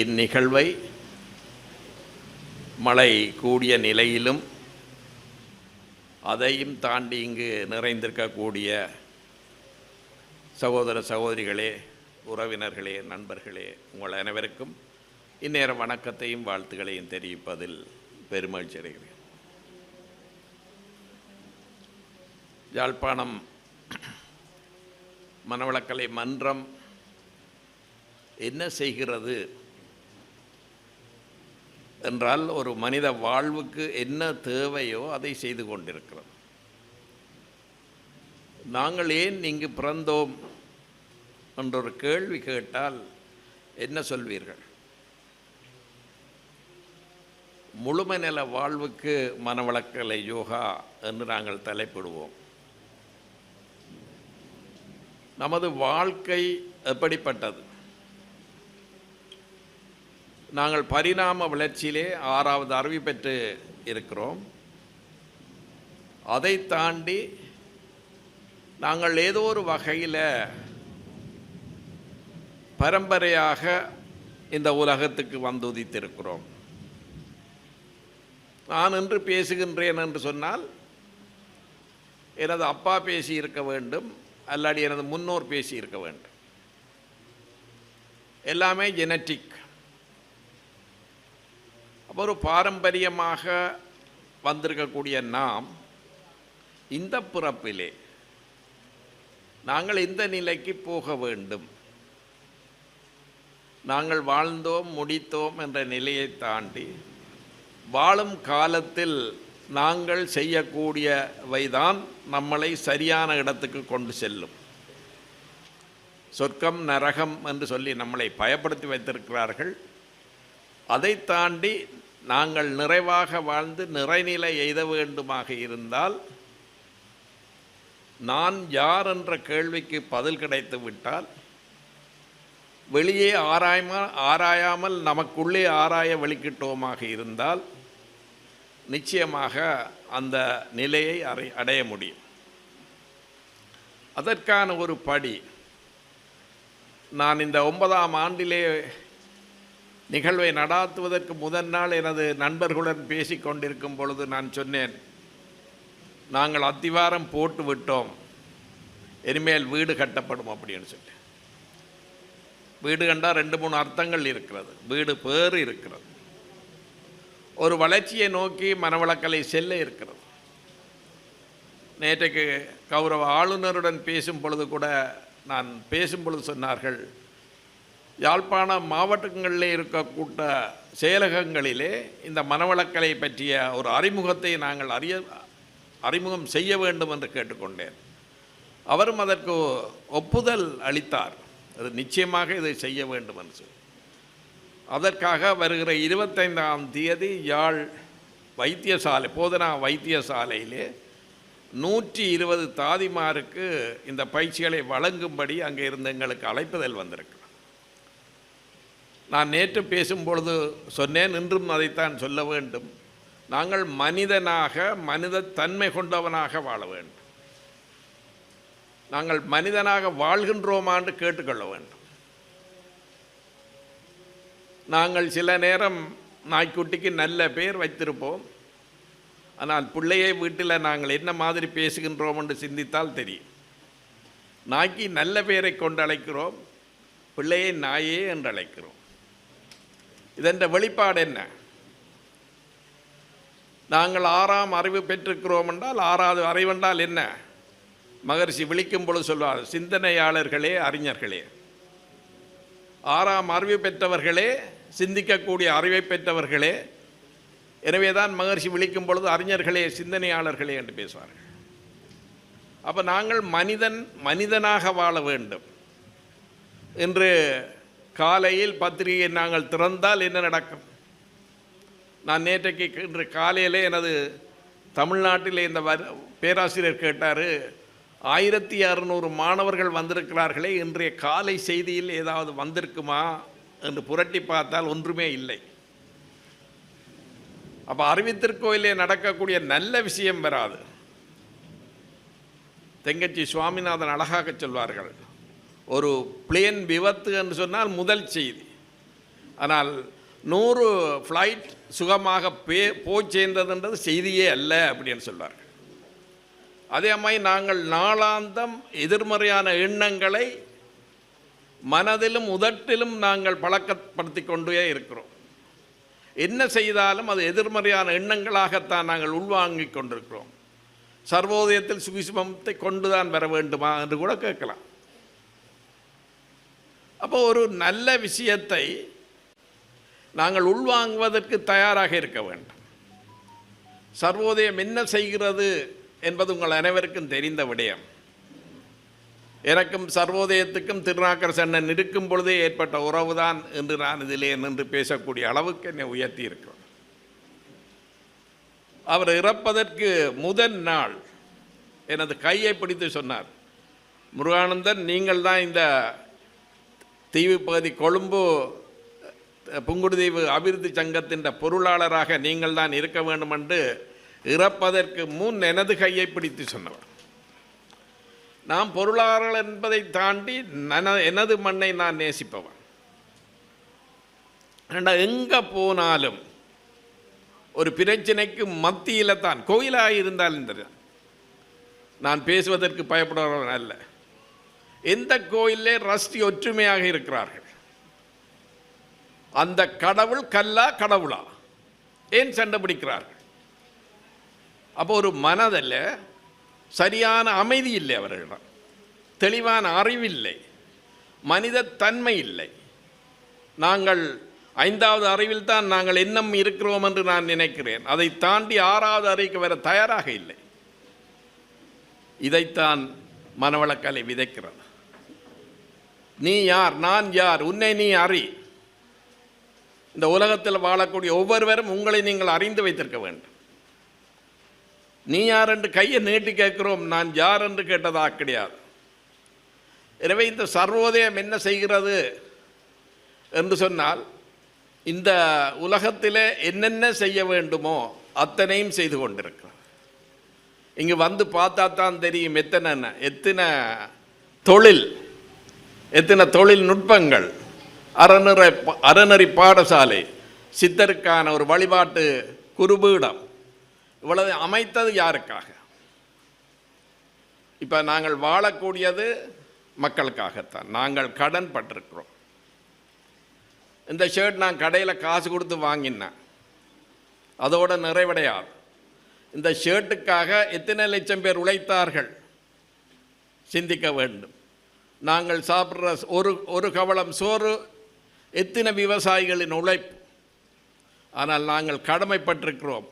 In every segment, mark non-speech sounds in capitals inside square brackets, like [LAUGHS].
இந்நிகழ்வை மழை கூடிய நிலையிலும் அதையும் தாண்டி இங்கு நிறைந்திருக்கக்கூடிய சகோதர சகோதரிகளே உறவினர்களே நண்பர்களே உங்கள் அனைவருக்கும் இந்நேர வணக்கத்தையும் வாழ்த்துக்களையும் தெரிவிப்பதில் பெருமகிழ்ச்சி அடைகிறேன். யாழ்ப்பாணம் மனவளக்கலை மன்றம் என்ன செய்கிறது? என்றால் ஒரு மனித வாழ்வுக்கு என்ன தேவையோ அதை செய்து கொண்டிருக்கிறோம். நாங்கள் ஏன் இங்கு பிறந்தோம் என்றொரு கேள்வி கேட்டால் என்ன சொல்வீர்கள்? முழுமை நில வாழ்வுக்கு மனவளக்கலை யோகா என்று நாங்கள் தலைப்பிடுவோம். நமது வாழ்க்கை எப்படிப்பட்டது? நாங்கள் பரிணாம வளர்ச்சியிலே ஆறாவது அறிவு பெற்று இருக்கிறோம். அதை தாண்டி நாங்கள் ஏதோ ஒரு வகையில் பரம்பரையாக இந்த உலகத்துக்கு வந்து உதித்திருக்கிறோம் நான் என்று பேசுகின்றேன் என்று சொன்னால் எனது அப்பா பேசி இருக்க வேண்டும் அல்லாடி எனது முன்னோர் பேசி இருக்க வேண்டும். எல்லாமே ஜெனட்டிக் ஒரு பாரம்பரியமாக வந்திருக்கக்கூடிய நாம் இந்த பிறப்பிலே நாங்கள் இந்த நிலைக்கு போக வேண்டும். நாங்கள் வாழ்ந்தோம் முடித்தோம் என்ற நிலையை தாண்டி வாழும் காலத்தில் நாங்கள் செய்யக்கூடியவைதான் நம்மளை சரியான இடத்துக்கு கொண்டு செல்லும். சொர்க்கம் நரகம் என்று சொல்லி நம்மளை பயப்படுத்தி வைத்திருக்கிறார்கள். அதை தாண்டி நாங்கள் நிறைவாக வாழ்ந்து நிறைநிலை எய்த வேண்டுமாக இருந்தால் நான் யார் என்ற கேள்விக்கு பதில் கிடைத்து விட்டால் வெளியே ஆராயாம ஆராயாமல் நமக்குள்ளே ஆராய வெளிக்கிட்டோமாக இருந்தால் நிச்சயமாக அந்த நிலையை அறை அடைய முடியும். அதற்கான ஒரு படி நான் இந்த ஒன்பதாம் ஆண்டிலே நிகழ்வை நடாத்துவதற்கு முதல் நாள் எனது நண்பர்களுடன் பேசி கொண்டிருக்கும் பொழுது நான் சொன்னேன் நாங்கள் அத்திவாரம் போட்டு விட்டோம். இனிமேல் வீடு கட்டப்படும் அப்படின்னு சொல்லி வீடு கண்டால் ரெண்டு மூணு அர்த்தங்கள் இருக்கிறது. வீடு பேறு இருக்கிறது. ஒரு வளர்ச்சியை நோக்கி மனவளக்கலை செல்ல இருக்கிறது. நேற்றைக்கு கௌரவ ஆளுநருடன் பேசும் பொழுது கூட நான் பேசும் பொழுது சொன்னார்கள் யாழ்ப்பாண மாவட்டங்களில் இருக்கக்கூட்ட செயலகங்களிலே இந்த மனவளக்கலை பற்றிய ஒரு அறிமுகத்தை நாங்கள் அறிய அறிமுகம் செய்ய வேண்டும் என்று கேட்டுக்கொண்டேன். அவரும் அதற்கு ஒப்புதல் அளித்தார். அது நிச்சயமாக இதை செய்ய வேண்டும் என்று. அதற்காக வருகிற இருபத்தைந்தாம் தேதி யாழ் வைத்தியசாலை போதனா வைத்தியசாலையிலே நூற்றி இருபது தாதிமாருக்கு இந்த பயிற்சிகளை வழங்கும்படி அங்கே இருந்து எங்களுக்கு அழைப்புதல் வந்திருக்கு. நான் நேற்று பேசும்பொழுது சொன்னேன் இன்றும் அதைத்தான் சொல்ல வேண்டும். நாங்கள் மனிதனாக மனித தன்மை கொண்டவனாக வாழ வேண்டும். நாங்கள் மனிதனாக வாழ்கின்றோமான்னு கேட்டுக்கொள்ள வேண்டும். நாங்கள் சில நேரம் நாய்க்குட்டிக்கு நல்ல பேர் வைத்திருப்போம். ஆனால் பிள்ளையை வீட்டில் நாங்கள் என்ன மாதிரி பேசுகின்றோம் என்று சிந்தித்தால் தெரியும். நாய்க்கு நல்ல பெயரை கொண்டு அழைக்கிறோம் பிள்ளையை நாயே என்று அழைக்கிறோம். இதென்ற வெளிப்பாடு என்ன? நாங்கள் ஆறாம் அறிவு பெற்றிருக்கிறோம் என்றால் ஆறாவது அறிவென்றால் என்ன? மகர்ஷி விழிக்கும் பொழுது சொல்வார் சிந்தனையாளர்களே அறிஞர்களே. ஆறாம் அறிவு பெற்றவர்களே சிந்திக்கக்கூடிய அறிவை பெற்றவர்களே. எனவே தான் மகர்ஷி விழிக்கும் பொழுது அறிஞர்களே சிந்தனையாளர்களே என்று பேசுவார்கள். அப்போ நாங்கள் மனிதன் மனிதனாக வாழ வேண்டும். என்று காலையில் பத்திரிகையை நாங்கள் திறந்தால் என்ன நடக்கும்? நான் நேற்றைக்கு இன்று காலையிலே எனது தமிழ்நாட்டில் இந்த வர பேராசிரியர் கேட்டார் ஆயிரத்தி அறுநூறு மாணவர்கள் வந்திருக்கிறார்களே இன்றைய காலை செய்தியில் ஏதாவது வந்திருக்குமா? என்று புரட்டி பார்த்தால் ஒன்றுமே இல்லை. அப்போ அறிவித்திருக்கோயிலே நடக்கக்கூடிய நல்ல விஷயம் வராது. தெங்கச்சி சுவாமிநாதன் அழகாக சொல்வார்கள் ஒரு பிளேன் விபத்து என்று சொன்னால் முதல் செய்தி. ஆனால் நூறு ஃப்ளைட் சுகமாக பே போய் சேர்ந்ததுன்றது செய்தியே அல்ல அப்படின்னு சொல்வார்கள். அதே மாதிரி நாங்கள் நாளாந்தம் எதிர்மறையான எண்ணங்களை மனதிலும் உதட்டிலும் நாங்கள் பழக்கப்படுத்தி கொண்டே இருக்கிறோம். என்ன செய்தாலும் அது எதிர்மறையான எண்ணங்களாகத்தான் நாங்கள் உள்வாங்கிக் கொண்டிருக்கிறோம். சர்வோதயத்தில் சுவிசுமத்தை கொண்டு தான் வர வேண்டுமா என்று கூட கேட்கலாம். அப்போ ஒரு நல்ல விஷயத்தை நாங்கள் உள்வாங்குவதற்கு தயாராக இருக்க வேண்டும். சர்வோதயம் என்ன செய்கிறது என்பது உங்கள் அனைவருக்கும் தெரிந்த விடயம். எனக்கும் சர்வோதயத்துக்கும் திருநாக்கர் சன்னன் இருக்கும் பொழுதே ஏற்பட்ட உறவுதான் என்று நான் இதிலே நின்று பேசக்கூடிய அளவுக்கு என்னை உயர்த்தி இருக்கிறோம் அவர் இறப்பதற்கு முதல் நாள் எனது கையை பிடித்து சொன்னார் முருகானந்தன் நீங்கள் தான் இந்த தீவு பகுதி கொழும்பு புங்குடுதீவு அபிவிருத்தி சங்கத்தின் பொருளாளராக நீங்கள் தான் இருக்க வேண்டும் என்று இறப்பதற்கு முன் எனது கையை பிடித்து சொன்னவர். நான் பொருளாளர் என்பதை தாண்டி நன எனது மண்ணை நான் நேசிப்பவன். ஏண்டா எங்கே போனாலும் ஒரு பிரச்சனைக்கு மத்தியில் தான் கோயிலாக இருந்தாலும் தெரியும் நான் பேசுவதற்கு பயப்படுறவன் அல்ல. எந்த கோயிலே ரஷ்டி ஒற்றுமையாக இருக்கிறார்கள்? அந்த கடவுள் கல்லா கடவுளா? ஏன் சண்டை பிடிக்கிறார்கள்? அப்போ ஒரு மனதில் சரியான அமைதி இல்லை அவர்களிடம். தெளிவான அறிவில்லை. மனித தன்மை இல்லை. நாங்கள் ஐந்தாவது அறிவில் தான் நாங்கள் இன்னும் இருக்கிறோம் என்று நான் நினைக்கிறேன். அதை தாண்டி ஆறாவது அறைக்கு வர தயாராக இல்லை. இதைத்தான் மனவளக்கலை விதைக்கிறது. நீ யார்? நான் யார்? உன்னை நீ அறி. இந்த உலகத்தில் வாழக்கூடிய ஒவ்வொருவரும் உங்களை நீங்கள் அறிந்து வைத்திருக்க வேண்டும். நீ யார் என்று கையை நீட்டி கேட்கிறோம். நான் யார் என்று கேட்டதா? கிடையாது. எனவே இந்த சர்வோதயம் என்ன செய்கிறது என்று சொன்னால் இந்த உலகத்திலே என்னென்ன செய்ய வேண்டுமோ அத்தனையும் செய்து கொண்டிருக்கிறது இங்கே வந்து பார்த்தா தான் தெரியும் எத்தனை எத்தனை தொழில் எத்தனை தொழில்நுட்பங்கள் அறநிறை அறநெறி பாடசாலை. சித்தருக்கான ஒரு வழிபாட்டு குருபீடம். இவ்வளவு அமைத்தது யாருக்காக? இப்போ நாங்கள் வாழக்கூடியது மக்களுக்காகத்தான். நாங்கள் கடன் பட்டிருக்கிறோம். இந்த ஷர்ட் நான் கடையில் காசு கொடுத்து வாங்கினேன். அதோட நிறைவடையாது. இந்த ஷர்ட்டுக்காக எத்தனை லட்சம் பேர் உழைத்தார்கள்? சிந்திக்க வேண்டும். நாங்கள் சாப்பிட்ற ஒரு ஒரு கவளம் சோறு எத்தனை விவசாயிகளின் உழைப்பு? ஆனால் நாங்கள் கடமைப்பட்டிருக்கிறோம்.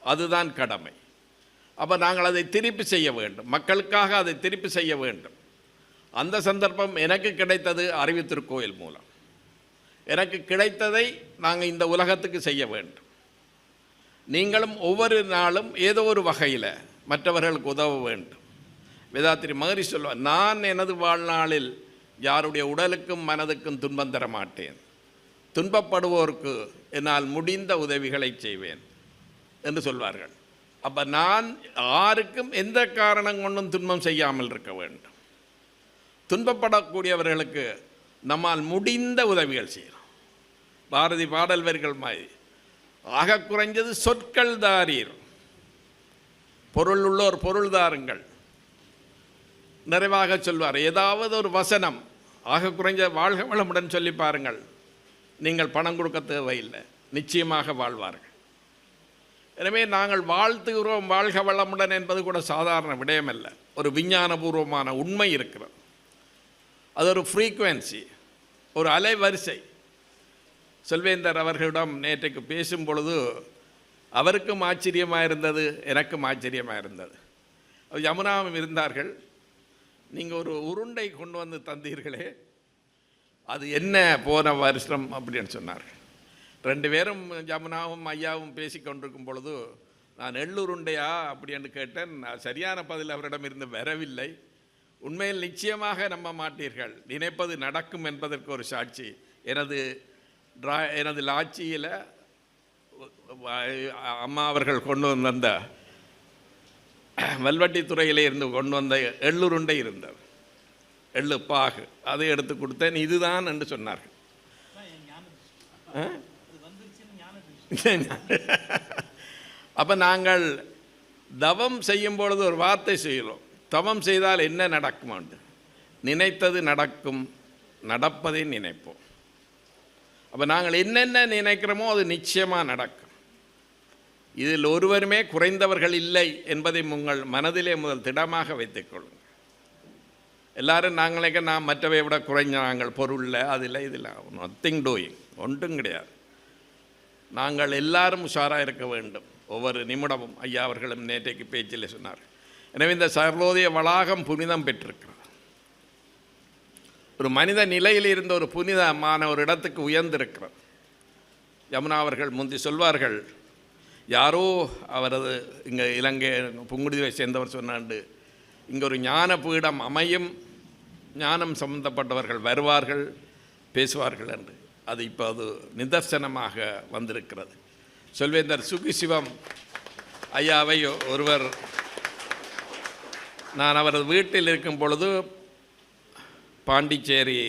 அதுதான் கடமை. அப்போ நாங்கள் அதை திருப்பி செய்ய வேண்டும். மக்களுக்காக அதை திருப்பி செய்ய வேண்டும். அந்த சந்தர்ப்பம் எனக்கு கிடைத்தது அறிவித்திருக்கோயில் மூலம். எனக்கு கிடைத்ததை நாங்கள் இந்த உலகத்துக்கு செய்ய வேண்டும். நீங்களும் ஒவ்வொரு நாளும் ஏதோ ஒரு வகையில் மற்றவர்களுக்கு உதவ வேண்டும். வேதாத்திரி மகரி சொல்வார் நான் எனது வாழ்நாளில் யாருடைய உடலுக்கும் மனதுக்கும் துன்பம் தர மாட்டேன் துன்பப்படுவோருக்கு என்னால் முடிந்த உதவிகளை செய்வேன். என்று சொல்வார்கள். அப்போ நான் யாருக்கும் எந்த காரணம் கொண்டும் துன்பம் செய்யாமல் இருக்க வேண்டும். துன்பப்படக்கூடியவர்களுக்கு நம்மால் முடிந்த உதவிகள் செய்யலாம். பாரதி பாடல் வரிகள் மாதிரி ஆக குறைஞ்சது சொற்கள் தாரீர். பொருள் உள்ளோர் பொருள் தாருங்கள். நிறைவாக சொல்வார். ஏதாவது ஒரு வசனம் ஆக குறைஞ்ச வாழ்க வளமுடன் சொல்லி பாருங்கள். நீங்கள் பணம் கொடுக்க தேவையில்லை. நிச்சயமாக வாழ்வார்கள். எனவே நாங்கள் வாழ்த்துகிறோம் வாழ்க வளமுடன் என்பது கூட சாதாரண விடயமல்ல. ஒரு விஞ்ஞானபூர்வமான உண்மை இருக்கிறது. அது ஒரு ஃப்ரீக்குவென்சி ஒரு அலைவரிசை. செல்வேந்தர் அவர்களிடம் நேற்றைக்கு பேசும் பொழுது அவருக்கும் ஆச்சரியமாக இருந்தது எனக்கும் ஆச்சரியமாக இருந்தது யமுனாவும் இருந்தார்கள். நீங்கள் ஒரு உருண்டை கொண்டு வந்து தந்தீர்களே அது என்ன போன வருஷம் அப்படின்னு சொன்னார். ரெண்டு பேரும் ஜமுனாவும் ஐயாவும் பேசி கொண்டிருக்கும் பொழுது நான் எள்ளுருண்டையா அப்படின்னு கேட்டேன். நான் சரியான பதில் அவரிடம் இருந்து வரவில்லை. உண்மையில் நிச்சயமாக நம்ப மாட்டீர்கள். நினைப்பது நடக்கும் என்பதற்கு ஒரு சாட்சி. எனது ட்ரா எனது லாட்சியில் அம்மா அவர்கள் கொண்டு வந்த வல்வட்டித்துறையிலே இருந்து கொண்டு வந்த எள்ளுருண்டை இருந்தது. எள்ளு பாகு. அதை எடுத்து கொடுத்தேன். இதுதான் என்று சொன்னார்கள். [LAUGHS] அப்போ நாங்கள் தவம் செய்யும் பொழுது ஒரு வார்த்தை செய்கிறோம். தவம் செய்தால் என்ன நடக்குமாண்டு நினைத்தது நடக்கும். நடப்பதை நினைப்போம். அப்போ நாங்கள் என்னென்ன நினைக்கிறோமோ அது நிச்சயமாக நடக்கும். இதில் ஒருவருமே குறைந்தவர்கள் இல்லை என்பதை உங்கள் மனதிலே முதல் திடமாக வைத்துக்கொள்ளுங்கள் எல்லாரும் நாங்களே நான் மற்றவை விட குறைஞ்ச நாங்கள் பொருளில் அதில் இதில் நத்திங் டூயிங் ஒன்றும் கிடையாது. நாங்கள் எல்லாரும் உஷாராக இருக்க வேண்டும். ஒவ்வொரு நிமிடமும் ஐயா அவர்களும் நேற்றைக்கு பேச்சில் சொன்னார். எனவே இந்த சர்வோதய வளாகம் புனிதம் பெற்றிருக்கிறது. ஒரு மனித நிலையில் இருந்த ஒரு புனிதமான ஒரு இடத்துக்கு உயர்ந்திருக்கிறது. யமுனா அவர்கள் முந்தி சொல்வார்கள் யாரோ அவரது இங்கே இலங்கை புங்குடுதியை சேர்ந்தவர் சொன்னாண்டு இங்கே ஒரு ஞான பீடம் அமையும் ஞானம் சம்பந்தப்பட்டவர்கள் வருவார்கள் பேசுவார்கள் என்று. அது இப்போ அது நிதர்சனமாக வந்திருக்கிறது. சொல்வேந்தர் சுகிசிவம் ஐயாவை ஒருவர் நான் அவரது வீட்டில் இருக்கும் பொழுது பாண்டிச்சேரி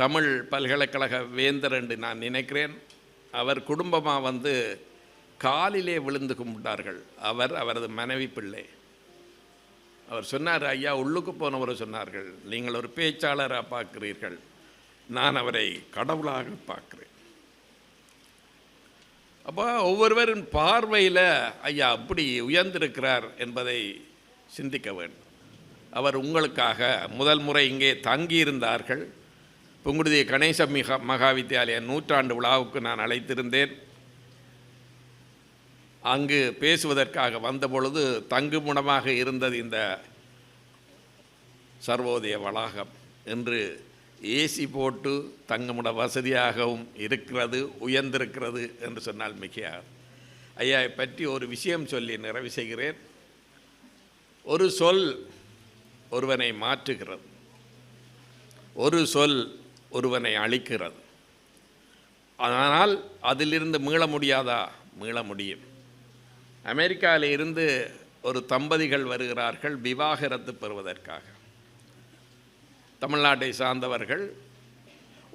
தமிழ் பல்கலைக்கழக வேந்தர் என்று நான் நினைக்கிறேன். அவர் குடும்பமாக வந்து காலிலே விழுந்து கும்பிட்டார்கள். அவர் அவரது மனைவி பிள்ளை. அவர் சொன்னார் ஐயா உள்ளுக்கு போனவர் சொன்னார்கள் நீங்கள் ஒரு பேச்சாளராக பார்க்கிறீர்கள் நான் அவரை கடவுளாக பார்க்குறேன். அப்போ ஒவ்வொருவரின் பார்வையில் ஐயா அப்படி உயர்ந்திருக்கிறார் என்பதை சிந்திக்க வேண்டும். அவர் உங்களுக்காக முதல் முறை இங்கே தங்கியிருந்தார்கள். புங்குடுதி கணேச மிக மகா வித்தியாலய நூற்றாண்டு விழாவுக்கு நான் அழைத்திருந்தேன். அங்கு பேசுவதற்காக வந்தபொழுது தங்குமுடமாக இருந்தது இந்த சர்வோதய வளாகம் என்று ஏசி போட்டு தங்குமுட வசதியாகவும் இருக்கிறது உயர்ந்திருக்கிறது என்று சொன்னால் மிகையாகும் ஐயா பற்றி ஒரு விஷயம் சொல்லி நிறைவு செய்கிறேன். ஒரு சொல் ஒருவனை மாற்றுகிறது. ஒரு சொல் ஒருவனை அழிக்கிறது. ஆனால் அதிலிருந்து மீள முடியாதா? மீள முடியும். அமெரிக்காவில் இருந்து ஒரு தம்பதிகள் வருகிறார்கள் விவாகரத்து பெறுவதற்காக. தமிழ்நாட்டை சார்ந்தவர்கள்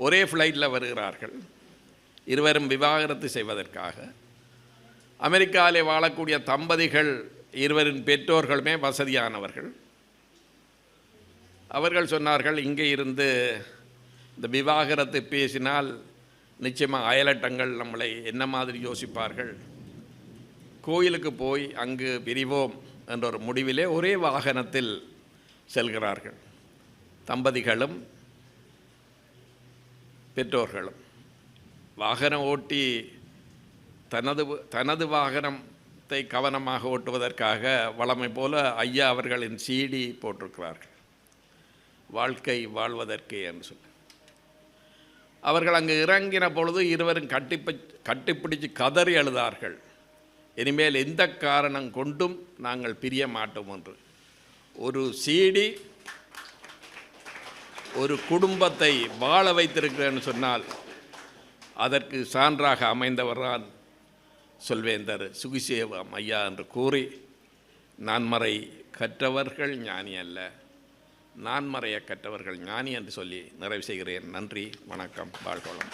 ஒரே ஃப்ளைட்டில் வருகிறார்கள். இருவரும் விவாகரத்து செய்வதற்காக. அமெரிக்காவிலே வாழக்கூடிய தம்பதிகள் இருவரின் பெற்றோர்களுமே வசதியானவர்கள். அவர்கள் சொன்னார்கள் இங்கே இருந்து இந்த விவாகரத்து பேசினால் நிச்சயமாக அயலட்டங்கள் நம்மளை என்ன மாதிரி யோசிப்பார்கள்? கோயிலுக்கு போய் அங்கு பிரிவோம் என்ற ஒரு முடிவிலே ஒரே வாகனத்தில் செல்கிறார்கள். தம்பதிகளும் பெற்றோர்களும். வாகனம் ஓட்டி தனது தனது வாகனத்தை கவனமாக ஓட்டுவதற்காக வளமை போல ஐயா அவர்களின் சீடி போட்டிருக்கிறார்கள். வாழ்க்கை வாழ்வதற்கே என்று சொல்லி. அவர்கள் அங்கு இறங்கின பொழுது இருவரும் கட்டிப்பி கட்டிப்பிடிச்சு கதறி எழுதார்கள் இனிமேல் எந்த காரணம் கொண்டும் நாங்கள் பிரிய மாட்டோம் என்று. ஒரு சீடி ஒரு குடும்பத்தை வாழ வைத்திருக்கிறேன்னு சொன்னால் அதற்கு சான்றாக அமைந்தவர்தான் சொல்வேந்தர் சுகிசேவம் ஐயா என்று கூறி நான்மறை கற்றவர்கள் ஞானி அல்ல. நான்மறைய கற்றவர்கள் ஞானி என்று சொல்லி நிறைவு செய்கிறேன். நன்றி வணக்கம் வாழ்கோளம்.